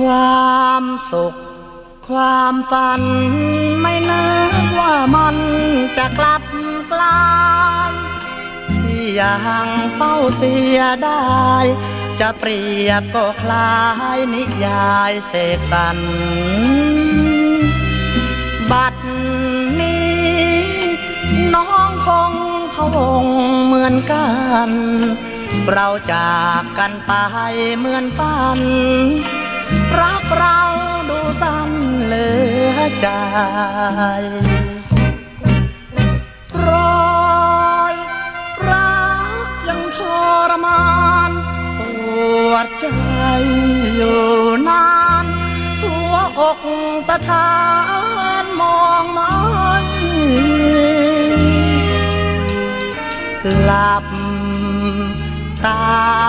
ความสุข ความฝันไม่นึกว่ามันจะกลับกลายที่ยังเฝ้าเสียได้ จะเปรียบก็คล้ายนิยายเสกสรรบัดนี้น้องคงพะวงเหมือนกัน เราจากกันไปเหมือนฝัน รักเราดูสั้นเหลือใจรอยรักยังทรมานปวดใจอยู่นานหัวอกสถานมองไม่หลับตา